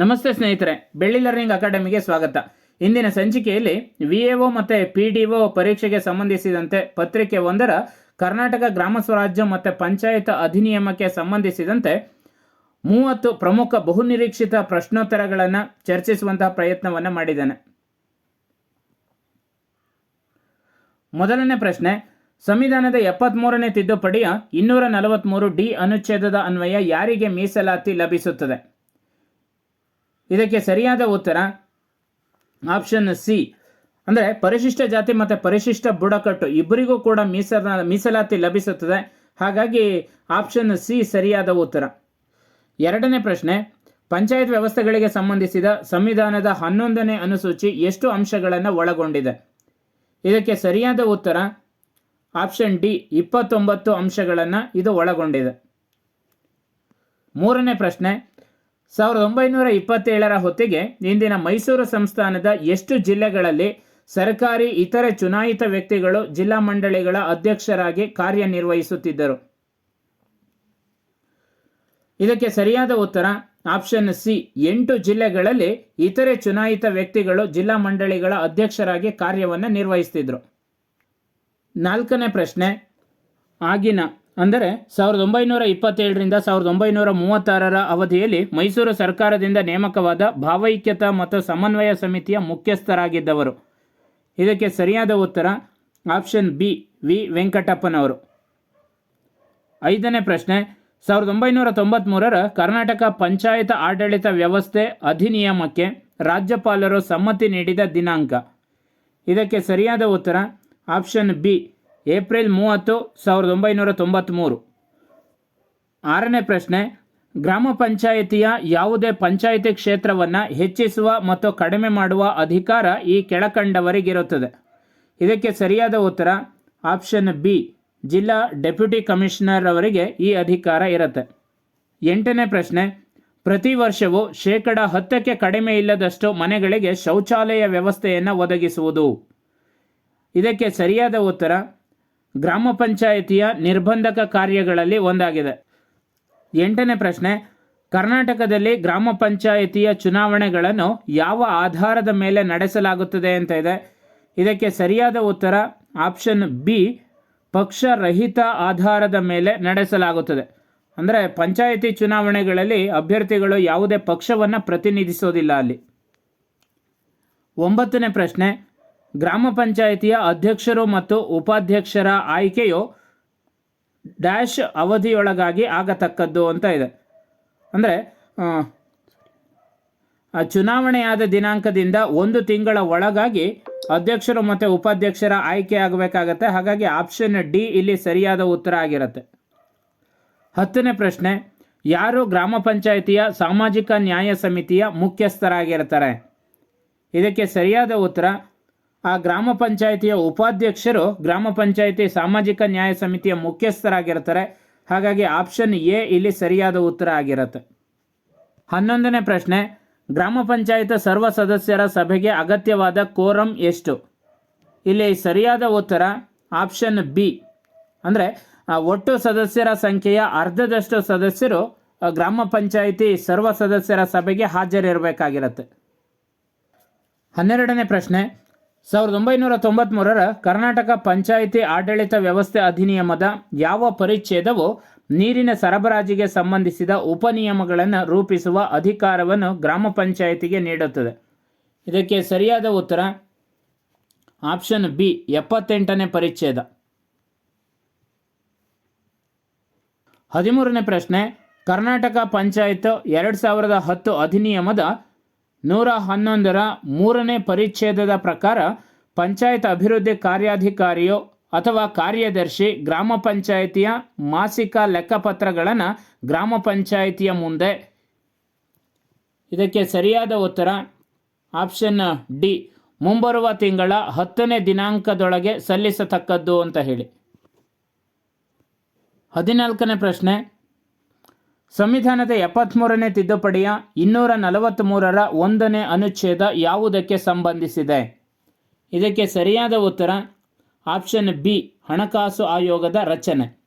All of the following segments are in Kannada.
ನಮಸ್ತೆ ಸ್ನೇಹಿತರೆ, ಬೆಳ್ಳಿ ಲರ್ನಿಂಗ್ ಅಕಾಡೆಮಿಗೆ ಸ್ವಾಗತ. ಇಂದಿನ ಸಂಚಿಕೆಯಲ್ಲಿ ವಿ ಎ ಮತ್ತು ಪಿ ಡಿ ಒ ಪರೀಕ್ಷೆಗೆ ಸಂಬಂಧಿಸಿದಂತೆ ಪತ್ರಿಕೆ ಒಂದರ ಕರ್ನಾಟಕ ಗ್ರಾಮ ಸ್ವರಾಜ್ಯ ಮತ್ತು ಪಂಚಾಯತ್ ಅಧಿನಿಯಮಕ್ಕೆ ಸಂಬಂಧಿಸಿದಂತೆ ಮೂವತ್ತು ಪ್ರಮುಖ ಬಹುನಿರೀಕ್ಷಿತ ಪ್ರಶ್ನೋತ್ತರಗಳನ್ನು ಚರ್ಚಿಸುವಂತಹ ಪ್ರಯತ್ನವನ್ನು ಮಾಡಿದ್ದೇನೆ. ಮೊದಲನೇ ಪ್ರಶ್ನೆ, ಸಂವಿಧಾನದ ಎಪ್ಪತ್ಮೂರನೇ ತಿದ್ದುಪಡಿಯ ಇನ್ನೂರ ನಲವತ್ತ್ಮೂರು ಡಿ ಅನುಚ್ಛೇದದ ಅನ್ವಯ ಯಾರಿಗೆ ಮೀಸಲಾತಿ ಲಭಿಸುತ್ತದೆ? ಇದಕ್ಕೆ ಸರಿಯಾದ ಉತ್ತರ ಆಪ್ಷನ್ ಸಿ ಅಂದರೆ ಪರಿಶಿಷ್ಟ ಜಾತಿ ಮತ್ತು ಪರಿಶಿಷ್ಟ ಬುಡಕಟ್ಟು ಇಬ್ಬರಿಗೂ ಕೂಡ ಮೀಸಲ, ಮೀಸಲಾತಿ ಲಭಿಸುತ್ತದೆ. ಹಾಗಾಗಿ ಆಪ್ಷನ್ ಸಿ ಸರಿಯಾದ ಉತ್ತರ. ಎರಡನೇ ಪ್ರಶ್ನೆ, ಪಂಚಾಯತ್ ವ್ಯವಸ್ಥೆಗಳಿಗೆ ಸಂಬಂಧಿಸಿದ ಸಂವಿಧಾನದ ಹನ್ನೊಂದನೇ ಅನುಸೂಚಿ ಎಷ್ಟು ಅಂಶಗಳನ್ನು ಒಳಗೊಂಡಿದೆ? ಇದಕ್ಕೆ ಸರಿಯಾದ ಉತ್ತರ ಆಪ್ಷನ್ ಡಿ ಇಪ್ಪತ್ತೊಂಬತ್ತು ಅಂಶಗಳನ್ನು ಇದು ಒಳಗೊಂಡಿದೆ. ಮೂರನೇ ಪ್ರಶ್ನೆ ಸಾವಿರದ ಒಂಬೈನೂರ ಇಪ್ಪತ್ತೇಳರ ಹೊತ್ತಿಗೆ ಇಂದಿನ ಮೈಸೂರು ಸಂಸ್ಥಾನದ ಎಷ್ಟು ಜಿಲ್ಲೆಗಳಲ್ಲಿ ಸರ್ಕಾರಿ ಇತರೆ ಚುನಾಯಿತ ವ್ಯಕ್ತಿಗಳು ಜಿಲ್ಲಾ ಮಂಡಳಿಗಳ ಅಧ್ಯಕ್ಷರಾಗಿ ಕಾರ್ಯನಿರ್ವಹಿಸುತ್ತಿದ್ದರು? ಇದಕ್ಕೆ ಸರಿಯಾದ ಉತ್ತರ ಆಪ್ಷನ್ ಸಿ, ಎಂಟು ಜಿಲ್ಲೆಗಳಲ್ಲಿ ಇತರೆ ಚುನಾಯಿತ ವ್ಯಕ್ತಿಗಳು ಜಿಲ್ಲಾ ಮಂಡಳಿಗಳ ಅಧ್ಯಕ್ಷರಾಗಿ ಕಾರ್ಯವನ್ನು ನಿರ್ವಹಿಸುತ್ತಿದ್ದರು. ನಾಲ್ಕನೇ ಪ್ರಶ್ನೆ, ಆಗಿನ ಅಂದರೆ ಸಾವಿರದ ಒಂಬೈನೂರ ಇಪ್ಪತ್ತೇಳರಿಂದ ಸಾವಿರದ ಒಂಬೈನೂರ ಮೂವತ್ತಾರರ ಅವಧಿಯಲ್ಲಿ ಮೈಸೂರು ಸರ್ಕಾರದಿಂದ ನೇಮಕವಾದ ಭಾವೈಕ್ಯತಾ ಮತ್ತು ಸಮನ್ವಯ ಸಮಿತಿಯ ಮುಖ್ಯಸ್ಥರಾಗಿದ್ದವರು. ಇದಕ್ಕೆ ಸರಿಯಾದ ಉತ್ತರ ಆಪ್ಷನ್ ಬಿ ವಿ ವೆಂಕಟಪ್ಪನವರು. ಐದನೇ ಪ್ರಶ್ನೆ, ಸಾವಿರದ ಒಂಬೈನೂರ ತೊಂಬತ್ತ್ಮೂರರ ಕರ್ನಾಟಕ ಪಂಚಾಯತ್ ಆಡಳಿತ ವ್ಯವಸ್ಥೆ ಅಧಿನಿಯಮಕ್ಕೆ ರಾಜ್ಯಪಾಲರು ಸಮ್ಮತಿ ನೀಡಿದ ದಿನಾಂಕ. ಇದಕ್ಕೆ ಸರಿಯಾದ ಉತ್ತರ ಆಪ್ಷನ್ ಬಿ ಏಪ್ರಿಲ್ ಮೂವತ್ತು ಸಾವಿರದ ಒಂಬೈನೂರ ತೊಂಬತ್ತ್ಮೂರು ಆರನೇ ಪ್ರಶ್ನೆ, ಗ್ರಾಮ ಪಂಚಾಯಿತಿಯ ಯಾವುದೇ ಪಂಚಾಯಿತಿ ಕ್ಷೇತ್ರವನ್ನು ಹೆಚ್ಚಿಸುವ ಮತ್ತು ಕಡಿಮೆ ಮಾಡುವ ಅಧಿಕಾರ ಈ ಕೆಳಕಂಡವರಿಗಿರುತ್ತದೆ. ಇದಕ್ಕೆ ಸರಿಯಾದ ಉತ್ತರ, ಆಪ್ಷನ್ ಬಿ, ಜಿಲ್ಲಾ ಡೆಪ್ಯೂಟಿ ಕಮಿಷನರ್ ಅವರಿಗೆ ಈ ಅಧಿಕಾರ ಇರುತ್ತೆ. ಎಂಟನೇ ಪ್ರಶ್ನೆ, ಪ್ರತಿ ವರ್ಷವೂ ಶೇಕಡ ಹತ್ತಕ್ಕೆ ಕಡಿಮೆ ಇಲ್ಲದಷ್ಟು ಮನೆಗಳಿಗೆ ಶೌಚಾಲಯ ವ್ಯವಸ್ಥೆಯನ್ನು ಒದಗಿಸುವುದು. ಇದಕ್ಕೆ ಸರಿಯಾದ ಉತ್ತರ ಗ್ರಾಮ ಪಂಚಾಯಿತಿಯ ನಿರ್ಬಂಧಕ ಕಾರ್ಯಗಳಲ್ಲಿ ಒಂದಾಗಿದೆ. ಎಂಟನೇ ಪ್ರಶ್ನೆ, ಕರ್ನಾಟಕದಲ್ಲಿ ಗ್ರಾಮ ಪಂಚಾಯಿತಿಯ ಚುನಾವಣೆಗಳನ್ನು ಯಾವ ಆಧಾರದ ಮೇಲೆ ನಡೆಸಲಾಗುತ್ತದೆ ಅಂತ ಇದೆ. ಇದಕ್ಕೆ ಸರಿಯಾದ ಉತ್ತರ, ಆಪ್ಷನ್ ಬಿ, ಪಕ್ಷರಹಿತ ಆಧಾರದ ಮೇಲೆ ನಡೆಸಲಾಗುತ್ತದೆ. ಅಂದರೆ ಪಂಚಾಯಿತಿ ಚುನಾವಣೆಗಳಲ್ಲಿ ಅಭ್ಯರ್ಥಿಗಳು ಯಾವುದೇ ಪಕ್ಷವನ್ನು ಪ್ರತಿನಿಧಿಸೋದಿಲ್ಲ ಅಲ್ಲಿ. ಒಂಬತ್ತನೇ ಪ್ರಶ್ನೆ ಗ್ರಾಮ ಪಂಚಾಯಿತಿಯ ಅಧ್ಯಕ್ಷರು ಮತ್ತು ಉಪಾಧ್ಯಕ್ಷರ ಆಯ್ಕೆಯು ಡ್ಯಾಶ್ ಅವಧಿಯೊಳಗಾಗಿ ಆಗತಕ್ಕದ್ದು ಅಂತ ಇದೆ. ಅಂದರೆ ಚುನಾವಣೆಯಾದ ದಿನಾಂಕದಿಂದ ಒಂದು ತಿಂಗಳ ಒಳಗಾಗಿ ಅಧ್ಯಕ್ಷರು ಮತ್ತು ಉಪಾಧ್ಯಕ್ಷರ ಆಯ್ಕೆ ಆಗಬೇಕಾಗತ್ತೆ. ಹಾಗಾಗಿ ಆಪ್ಷನ್ ಡಿ ಇಲ್ಲಿ ಸರಿಯಾದ ಉತ್ತರ ಆಗಿರುತ್ತೆ. ಹತ್ತನೇ ಪ್ರಶ್ನೆ, ಯಾರು ಗ್ರಾಮ ಪಂಚಾಯಿತಿಯ ಸಾಮಾಜಿಕ ನ್ಯಾಯ ಸಮಿತಿಯ ಮುಖ್ಯಸ್ಥರಾಗಿರ್ತಾರೆ? ಇದಕ್ಕೆ ಸರಿಯಾದ ಉತ್ತರ ಆ ಗ್ರಾಮ ಪಂಚಾಯಿತಿಯ ಉಪಾಧ್ಯಕ್ಷರು ಗ್ರಾಮ ಪಂಚಾಯಿತಿ ಸಾಮಾಜಿಕ ನ್ಯಾಯ ಸಮಿತಿಯ ಮುಖ್ಯಸ್ಥರಾಗಿರ್ತಾರೆ ಹಾಗಾಗಿ ಆಪ್ಷನ್ ಎ ಇಲ್ಲಿ ಸರಿಯಾದ ಉತ್ತರ ಆಗಿರುತ್ತೆ. ಹನ್ನೊಂದನೇ ಪ್ರಶ್ನೆ, ಗ್ರಾಮ ಪಂಚಾಯತ್ ಸರ್ವ ಸದಸ್ಯರ ಸಭೆಗೆ ಅಗತ್ಯವಾದ ಕೋರಂ ಎಷ್ಟು? ಇಲ್ಲಿ ಸರಿಯಾದ ಉತ್ತರ ಆಪ್ಷನ್ ಬಿ. ಅಂದರೆ ಒಟ್ಟು ಸದಸ್ಯರ ಸಂಖ್ಯೆಯ ಅರ್ಧದಷ್ಟು ಸದಸ್ಯರು ಗ್ರಾಮ ಪಂಚಾಯಿತಿ ಸರ್ವ ಸದಸ್ಯರ ಸಭೆಗೆ ಹಾಜರಿರಬೇಕಾಗಿರುತ್ತೆ. ಹನ್ನೆರಡನೇ ಪ್ರಶ್ನೆ ಸಾವಿರದ ಒಂಬೈನೂರ ತೊಂಬತ್ತ್ಮೂರರ ಕರ್ನಾಟಕ ಪಂಚಾಯಿತಿ ಆಡಳಿತ ವ್ಯವಸ್ಥೆ ಅಧಿನಿಯಮದ ಯಾವ ಪರಿಚ್ಛೇದವು ನೀರಿನ ಸರಬರಾಜಿಗೆ ಸಂಬಂಧಿಸಿದ ಉಪನಿಯಮಗಳನ್ನು ರೂಪಿಸುವ ಅಧಿಕಾರವನ್ನು ಗ್ರಾಮ ಪಂಚಾಯಿತಿಗೆ ನೀಡುತ್ತದೆ. ಇದಕ್ಕೆ ಸರಿಯಾದ ಉತ್ತರ ಆಪ್ಷನ್ ಬಿ, ಎಪ್ಪತ್ತೆಂಟನೇ ಪರಿಚ್ಛೇದ. ಹದಿಮೂರನೇ ಪ್ರಶ್ನೆ, ಕರ್ನಾಟಕ ಪಂಚಾಯತ್ ಎರಡು ಸಾವಿರದ ಹತ್ತು ಅಧಿನಿಯಮದ ನೂರ ಹನ್ನೊಂದರ ಮೂರನೇ ಪರಿಚ್ಛೇದದ ಪ್ರಕಾರ ಪಂಚಾಯತ್ ಅಭಿವೃದ್ಧಿ ಕಾರ್ಯಾಧಿಕಾರಿಯೋ ಅಥವಾ ಕಾರ್ಯದರ್ಶಿ, ಗ್ರಾಮ ಪಂಚಾಯಿತಿಯ ಮಾಸಿಕ ಲೆಕ್ಕಪತ್ರಗಳನ್ನು ಗ್ರಾಮ ಪಂಚಾಯಿತಿಯ ಮುಂದೆ. ಇದಕ್ಕೆ ಸರಿಯಾದ ಉತ್ತರ ಆಪ್ಷನ್ ಡಿ, ಮುಂಬರುವ ತಿಂಗಳ ಹತ್ತನೇ ದಿನಾಂಕದೊಳಗೆ ಸಲ್ಲಿಸತಕ್ಕದ್ದು ಅಂತ ಹೇಳಿ. ಹದಿನಾಲ್ಕನೇ ಪ್ರಶ್ನೆ ಸಂವಿಧಾನದ ಎಪ್ಪತ್ಮೂರನೇ ತಿದ್ದುಪಡಿಯ ಇನ್ನೂರ ನಲವತ್ತ್ಮೂರರ ಒಂದನೇ ಅನುಚ್ಛೇದ ಯಾವುದಕ್ಕೆ ಸಂಬಂಧಿಸಿದೆ? ಇದಕ್ಕೆ ಸರಿಯಾದ ಉತ್ತರ, ಆಪ್ಷನ್ ಬಿ, ಹಣಕಾಸು ಆಯೋಗದ ರಚನೆ.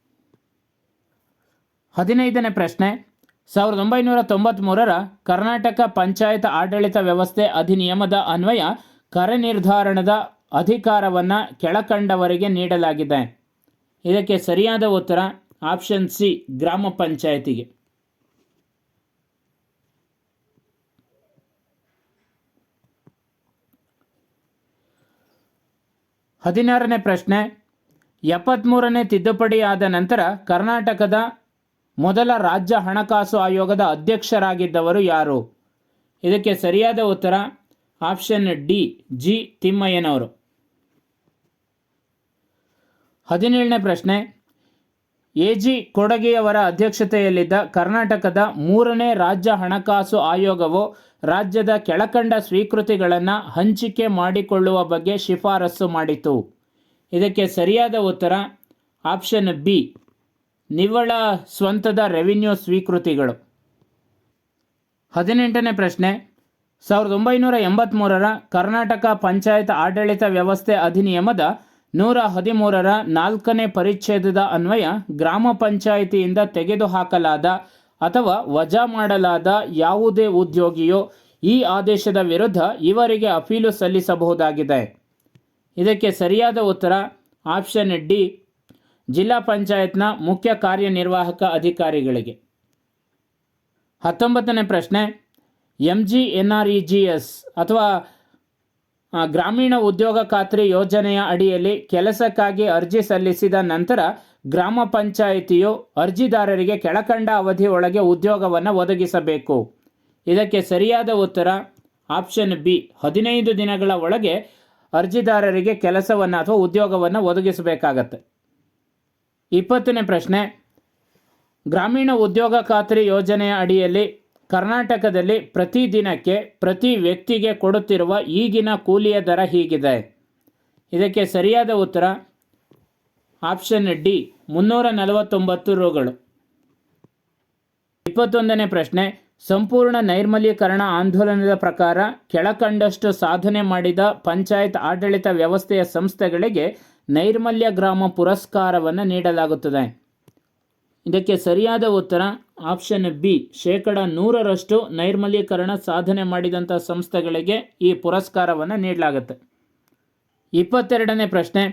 ಹದಿನೈದನೇ ಪ್ರಶ್ನೆ, ಸಾವಿರದ ಒಂಬೈನೂರ ತೊಂಬತ್ತ್ಮೂರರ ಕರ್ನಾಟಕ ಪಂಚಾಯತ್ ಆಡಳಿತ ವ್ಯವಸ್ಥೆ ಅಧಿನಿಯಮದ ಅನ್ವಯ ಕರ ನಿರ್ಧಾರಣದ ಅಧಿಕಾರವನ್ನು ಕೆಳಕಂಡವರಿಗೆ ನೀಡಲಾಗಿದೆ. ಇದಕ್ಕೆ ಸರಿಯಾದ ಉತ್ತರ, ಆಪ್ಷನ್ ಸಿ, ಗ್ರಾಮ ಪಂಚಾಯತಿಗೆ. ಹದಿನಾರನೇ ಪ್ರಶ್ನೆ ಎಪ್ಪತ್ತ್ಮೂರನೇ ತಿದ್ದುಪಡಿ ಆದ ನಂತರ ಕರ್ನಾಟಕದ ಮೊದಲ ರಾಜ್ಯ ಹಣಕಾಸು ಆಯೋಗದ ಅಧ್ಯಕ್ಷರಾಗಿದ್ದವರು ಯಾರು? ಇದಕ್ಕೆ ಸರಿಯಾದ ಉತ್ತರ ಆಪ್ಷನ್ ಡಿ, ಜಿ, ತಿಮ್ಮಯ್ಯನವರು. ಹದಿನೇಳನೇ ಪ್ರಶ್ನೆ, ಎ ಜಿ ಕೊಡಗಿಯವರ ಅಧ್ಯಕ್ಷತೆಯಲ್ಲಿದ್ದ ಕರ್ನಾಟಕದ ಮೂರನೇ ರಾಜ್ಯ ಹಣಕಾಸು ಆಯೋಗವು ರಾಜ್ಯದ ಕೆಳಕಂಡ ಸ್ವೀಕೃತಿಗಳನ್ನು ಹಂಚಿಕೆ ಮಾಡಿಕೊಳ್ಳುವ ಬಗ್ಗೆ ಶಿಫಾರಸು ಮಾಡಿತು. ಇದಕ್ಕೆ ಸರಿಯಾದ ಉತ್ತರ ಆಪ್ಷನ್ ಬಿ, ನಿವ್ವಳ ಸ್ವಂತದ ರೆವಿನ್ಯೂ ಸ್ವೀಕೃತಿಗಳು. ಹದಿನೆಂಟನೇ ಪ್ರಶ್ನೆ, ಸಾವಿರದ ಒಂಬೈನೂರ ಎಂಬತ್ತ್ಮೂರರ ಕರ್ನಾಟಕ ಪಂಚಾಯತ್ ಆಡಳಿತ ವ್ಯವಸ್ಥೆ ಅಧಿನಿಯಮದ ನೂರ ಹದಿಮೂರರ ನಾಲ್ಕನೇ ಪರಿಚ್ಛೇದದ ಅನ್ವಯ ಗ್ರಾಮ ಪಂಚಾಯಿತಿಯಿಂದ ತೆಗೆದುಹಾಕಲಾದ ಅಥವಾ ವಜಾ ಮಾಡಲಾದ ಯಾವುದೇ ಉದ್ಯೋಗಿಯೋ ಈ ಆದೇಶದ ವಿರುದ್ಧ ಇವರಿಗೆ ಅಪೀಲು ಸಲ್ಲಿಸಬಹುದಾಗಿದೆ. ಇದಕ್ಕೆ ಸರಿಯಾದ ಉತ್ತರ ಆಪ್ಷನ್ ಡಿ, ಜಿಲ್ಲಾ ಪಂಚಾಯತ್ನ ಮುಖ್ಯ ಕಾರ್ಯನಿರ್ವಾಹಕ ಅಧಿಕಾರಿಗಳಿಗೆ. ಹತ್ತೊಂಬತ್ತನೇ ಪ್ರಶ್ನೆ M G N R E G S ಅಥವಾ ಗ್ರಾಮೀಣ ಉದ್ಯೋಗ ಖಾತ್ರಿ ಯೋಜನೆಯ ಅಡಿಯಲ್ಲಿ ಕೆಲಸಕ್ಕಾಗಿ ಅರ್ಜಿ ಸಲ್ಲಿಸಿದ ನಂತರ ಗ್ರಾಮ ಪಂಚಾಯಿತಿಯು ಅರ್ಜಿದಾರರಿಗೆ ಕೆಳಕಂಡ ಅವಧಿಯೊಳಗೆ ಉದ್ಯೋಗವನ್ನು ಒದಗಿಸಬೇಕು. ಇದಕ್ಕೆ ಸರಿಯಾದ ಉತ್ತರ ಆಪ್ಷನ್ ಬಿ, ಹದಿನೈದು ದಿನಗಳ ಒಳಗೆ ಅರ್ಜಿದಾರರಿಗೆ ಕೆಲಸವನ್ನು ಅಥವಾ ಉದ್ಯೋಗವನ್ನು ಒದಗಿಸಬೇಕಾಗತ್ತೆ. ಇಪ್ಪತ್ತನೇ ಪ್ರಶ್ನೆ, ಗ್ರಾಮೀಣ ಉದ್ಯೋಗ ಖಾತ್ರಿ ಯೋಜನೆಯ ಅಡಿಯಲ್ಲಿ ಕರ್ನಾಟಕದಲ್ಲಿ ಪ್ರತಿ ದಿನಕ್ಕೆ ಪ್ರತಿ ವ್ಯಕ್ತಿಗೆ ಕೊಡುತ್ತಿರುವ ಈಗಿನ ಕೂಲಿಯ ದರ ಹೀಗಿದೆ. ಇದಕ್ಕೆ ಸರಿಯಾದ ಉತ್ತರ ಆಪ್ಷನ್ ಡಿ, ಮುನ್ನೂರ ನಲವತ್ತೊಂಬತ್ತು ರುಗಳು. ಇಪ್ಪತ್ತೊಂದನೇ ಪ್ರಶ್ನೆ, ಸಂಪೂರ್ಣ ನೈರ್ಮಲೀಕರಣ ಆಂದೋಲನದ ಪ್ರಕಾರ ಕೆಳಕಂಡಷ್ಟು ಸಾಧನೆ ಮಾಡಿದ ಪಂಚಾಯತ್ ಆಡಳಿತ ವ್ಯವಸ್ಥೆಯ ಸಂಸ್ಥೆಗಳಿಗೆ ನೈರ್ಮಲ್ಯ ಗ್ರಾಮ ಪುರಸ್ಕಾರವನ್ನು ನೀಡಲಾಗುತ್ತದೆ. ಇದಕ್ಕೆ ಸರಿಯಾದ ಉತ್ತರ ಆಪ್ಷನ್ ಬಿ. ಶೇಕಡ ನೂರರಷ್ಟು ನೈರ್ಮಲೀಕರಣ ಸಾಧನೆ ಮಾಡಿದಂಥ ಸಂಸ್ಥೆಗಳಿಗೆ ಈ ಪುರಸ್ಕಾರವನ್ನು ನೀಡಲಾಗುತ್ತೆ. ಇಪ್ಪತ್ತೆರಡನೇ ಪ್ರಶ್ನೆ.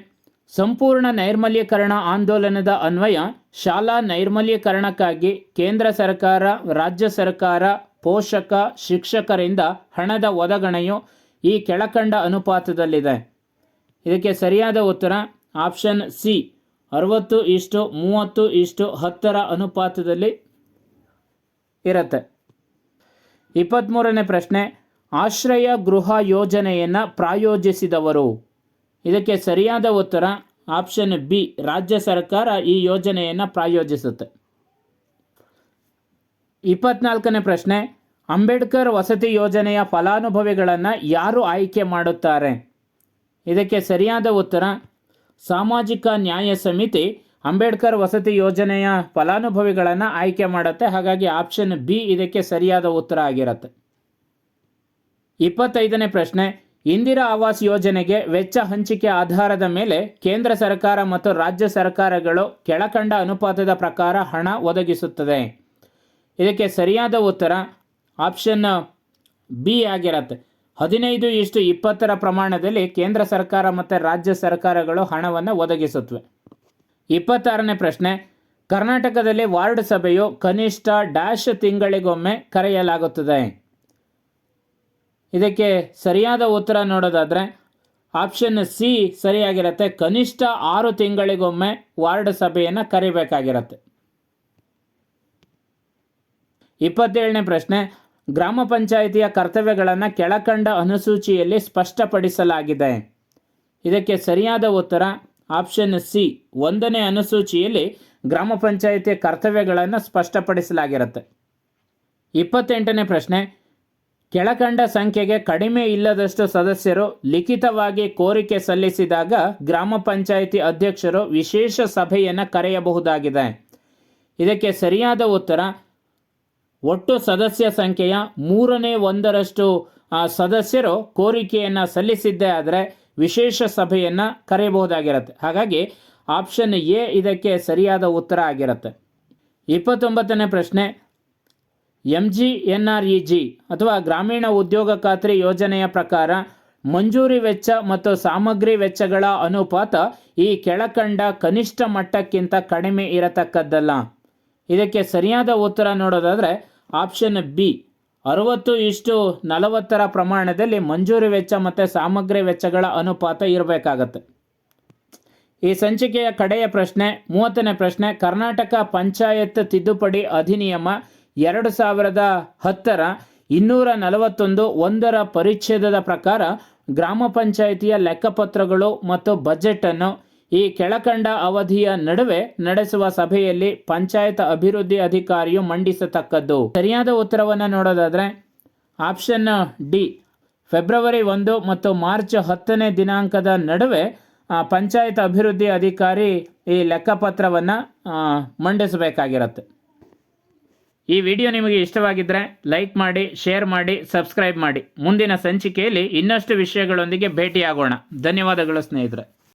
ಸಂಪೂರ್ಣ ನೈರ್ಮಲೀಕರಣ ಆಂದೋಲನದ ಅನ್ವಯ ಶಾಲಾ ನೈರ್ಮಲೀಕರಣಕ್ಕಾಗಿ ಕೇಂದ್ರ ಸರ್ಕಾರ, ರಾಜ್ಯ ಸರ್ಕಾರ, ಪೋಷಕ, ಶಿಕ್ಷಕರಿಂದ ಹಣದ ಒದಗಣೆಯು ಈ ಕೆಳಕಂಡ ಅನುಪಾತದಲ್ಲಿದೆ. ಇದಕ್ಕೆ ಸರಿಯಾದ ಉತ್ತರ ಆಪ್ಷನ್ ಸಿ. ಅರವತ್ತು ಇಷ್ಟು, ಮೂವತ್ತು ಇಷ್ಟು, ಹತ್ತರ ಅನುಪಾತದಲ್ಲಿ ಇರುತ್ತೆ. ಇಪ್ಪತ್ತ್ಮೂರನೇ ಪ್ರಶ್ನೆ, ಆಶ್ರಯ ಗೃಹ ಯೋಜನೆಯನ್ನು ಪ್ರಾಯೋಜಿಸಿದವರು? ಇದಕ್ಕೆ ಸರಿಯಾದ ಉತ್ತರ, ಆಪ್ಷನ್ ಬಿ, ರಾಜ್ಯ ಸರ್ಕಾರ ಈ ಯೋಜನೆಯನ್ನು ಪ್ರಾಯೋಜಿಸುತ್ತೆ. ಇಪ್ಪತ್ನಾಲ್ಕನೇ ಪ್ರಶ್ನೆ, ಅಂಬೇಡ್ಕರ್ ವಸತಿ ಯೋಜನೆಯ ಫಲಾನುಭವಿಗಳನ್ನು ಯಾರು ಆಯ್ಕೆ ಮಾಡುತ್ತಾರೆ? ಇದಕ್ಕೆ ಸರಿಯಾದ ಉತ್ತರ ಸಾಮಾಜಿಕ ನ್ಯಾಯ ಸಮಿತಿ ಅಂಬೇಡ್ಕರ್ ವಸತಿ ಯೋಜನೆಯ ಫಲಾನುಭವಿಗಳನ್ನು ಆಯ್ಕೆ ಮಾಡುತ್ತೆ. ಹಾಗಾಗಿ ಆಪ್ಷನ್ ಬಿ ಇದಕ್ಕೆ ಸರಿಯಾದ ಉತ್ತರ ಆಗಿರುತ್ತೆ. ಇಪ್ಪತ್ತೈದನೇ ಪ್ರಶ್ನೆ, ಇಂದಿರಾ ಆವಾಸ್ ಯೋಜನೆಗೆ ವೆಚ್ಚ ಹಂಚಿಕೆ ಆಧಾರದ ಮೇಲೆ ಕೇಂದ್ರ ಸರ್ಕಾರ ಮತ್ತು ರಾಜ್ಯ ಸರ್ಕಾರಗಳು ಕೆಳಕಂಡ ಅನುಪಾತದ ಪ್ರಕಾರ ಹಣ ಒದಗಿಸುತ್ತದೆ. ಇದಕ್ಕೆ ಸರಿಯಾದ ಉತ್ತರ ಆಪ್ಷನ್ ಬಿ ಆಗಿರತ್ತೆ. ಹದಿನೈದು ಇಷ್ಟು ಇಪ್ಪತ್ತರ ಪ್ರಮಾಣದಲ್ಲಿ ಕೇಂದ್ರ ಸರ್ಕಾರ ಮತ್ತು ರಾಜ್ಯ ಸರ್ಕಾರಗಳು ಹಣವನ್ನು ಒದಗಿಸುತ್ತವೆ ಇಪ್ಪತ್ತಾರನೇ ಪ್ರಶ್ನೆ, ಕರ್ನಾಟಕದಲ್ಲಿ ವಾರ್ಡ್ ಸಭೆಯು ಕನಿಷ್ಠ ಡ್ಯಾಶ್ ತಿಂಗಳಿಗೊಮ್ಮೆ ಕರೆಯಲಾಗುತ್ತದೆ. ಇದಕ್ಕೆ ಸರಿಯಾದ ಉತ್ತರ ನೋಡೋದಾದರೆ, ಆಪ್ಷನ್ ಸಿ ಸರಿಯಾಗಿರುತ್ತೆ. ಕನಿಷ್ಠ ಆರು ತಿಂಗಳಿಗೊಮ್ಮೆ ವಾರ್ಡ್ ಸಭೆಯನ್ನು ಕರಿಬೇಕಾಗಿರುತ್ತೆ. ಇಪ್ಪತ್ತೇಳನೇ ಪ್ರಶ್ನೆ ಗ್ರಾಮ ಪಂಚಾಯಿತಿಯ ಕರ್ತವ್ಯಗಳನ್ನು ಕೆಳಕಂಡ ಅನುಸೂಚಿಯಲ್ಲಿ ಸ್ಪಷ್ಟಪಡಿಸಲಾಗಿದೆ. ಇದಕ್ಕೆ ಸರಿಯಾದ ಉತ್ತರ ಆಪ್ಷನ್ ಸಿ, ಒಂದನೇ ಅನುಸೂಚಿಯಲ್ಲಿ ಗ್ರಾಮ ಪಂಚಾಯಿತಿಯ ಕರ್ತವ್ಯಗಳನ್ನು ಸ್ಪಷ್ಟಪಡಿಸಲಾಗಿರುತ್ತೆ. ಇಪ್ಪತ್ತೆಂಟನೇ ಪ್ರಶ್ನೆ, ಕೆಳಕಂಡ ಸಂಖ್ಯೆಗೆ ಕಡಿಮೆ ಇಲ್ಲದಷ್ಟು ಸದಸ್ಯರು ಲಿಖಿತವಾಗಿ ಕೋರಿಕೆ ಸಲ್ಲಿಸಿದಾಗ ಗ್ರಾಮ ಪಂಚಾಯಿತಿ ಅಧ್ಯಕ್ಷರು ವಿಶೇಷ ಸಭೆಯನ್ನು ಕರೆಯಬಹುದಾಗಿದೆ. ಇದಕ್ಕೆ ಸರಿಯಾದ ಉತ್ತರ ಒಟ್ಟು ಸದಸ್ಯ ಸಂಖ್ಯೆಯ ಮೂರನೇ ಒಂದರಷ್ಟು ಸದಸ್ಯರು ಕೋರಿಕೆಯನ್ನು ಸಲ್ಲಿಸಿದ್ದೇ ಆದರೆ ವಿಶೇಷ ಸಭೆಯನ್ನು ಕರೆಯಬಹುದಾಗಿರುತ್ತೆ. ಹಾಗಾಗಿ ಆಪ್ಷನ್ ಎ ಇದಕ್ಕೆ ಸರಿಯಾದ ಉತ್ತರ ಆಗಿರುತ್ತೆ. ಇಪ್ಪತ್ತೊಂಬತ್ತನೇ ಪ್ರಶ್ನೆ M G N R E G ಅಥವಾ ಗ್ರಾಮೀಣ ಉದ್ಯೋಗ ಖಾತ್ರಿ ಯೋಜನೆಯ ಪ್ರಕಾರ ಮಂಜೂರಿ ವೆಚ್ಚ ಮತ್ತು ಸಾಮಗ್ರಿ ವೆಚ್ಚಗಳ ಅನುಪಾತ ಈ ಕೆಳಕಂಡ ಕನಿಷ್ಠ ಮಟ್ಟಕ್ಕಿಂತ ಕಡಿಮೆ ಇರತಕ್ಕದ್ದಲ್ಲ. ಇದಕ್ಕೆ ಸರಿಯಾದ ಉತ್ತರ ನೋಡೋದಾದರೆ ಆಪ್ಷನ್ ಬಿ, ಅರವತ್ತು ಇಷ್ಟು ನಲವತ್ತರ ಪ್ರಮಾಣದಲ್ಲಿ ಮಂಜೂರಿ ವೆಚ್ಚ ಮತ್ತು ಸಾಮಗ್ರಿ ವೆಚ್ಚಗಳ ಅನುಪಾತ ಇರಬೇಕಾಗತ್ತೆ. ಈ ಸಂಚಿಕೆಯ ಕಡೆಯ ಪ್ರಶ್ನೆ, ಮೂವತ್ತನೇ ಪ್ರಶ್ನೆ, ಕರ್ನಾಟಕ ಪಂಚಾಯತ್ ತಿದ್ದುಪಡಿ ಅಧಿನಿಯಮ ಎರಡು ಸಾವಿರದ ಹತ್ತರ ಇನ್ನೂರ ನಲವತ್ತೊಂದು ಒಂದರ ಪರಿಚ್ಛೇದದ ಪ್ರಕಾರ ಗ್ರಾಮ ಪಂಚಾಯಿತಿಯ ಲೆಕ್ಕಪತ್ರಗಳು ಮತ್ತು ಬಜೆಟನ್ನು ಈ ಕೆಳಕಂಡ ಅವಧಿಯ ನಡುವೆ ನಡೆಸುವ ಸಭೆಯಲ್ಲಿ ಪಂಚಾಯತ್ ಅಭಿವೃದ್ಧಿ ಅಧಿಕಾರಿಯು ಮಂಡಿಸತಕ್ಕದ್ದು. ಸರಿಯಾದ ಉತ್ತರವನ್ನು ನೋಡೋದಾದರೆ, ಆಪ್ಷನ್ ಡಿ, ಫೆಬ್ರವರಿ ಒಂದು ಮತ್ತು ಮಾರ್ಚ್ ಹತ್ತನೇ ದಿನಾಂಕದ ನಡುವೆ ಪಂಚಾಯತ್ ಅಭಿವೃದ್ಧಿ ಅಧಿಕಾರಿ ಈ ಲೆಕ್ಕಪತ್ರವನ್ನು ಮಂಡಿಸಬೇಕಾಗಿರುತ್ತೆ. ಈ ವಿಡಿಯೋ ನಿಮಗೆ ಇಷ್ಟವಾಗಿದ್ದರೆ ಲೈಕ್ ಮಾಡಿ, ಶೇರ್ ಮಾಡಿ, ಸಬ್ಸ್ಕ್ರೈಬ್ ಮಾಡಿ. ಮುಂದಿನ ಸಂಚಿಕೆಯಲ್ಲಿ ಇನ್ನಷ್ಟು ವಿಷಯಗಳೊಂದಿಗೆ ಭೇಟಿಯಾಗೋಣ. ಧನ್ಯವಾದಗಳು ಸ್ನೇಹಿತರೆ.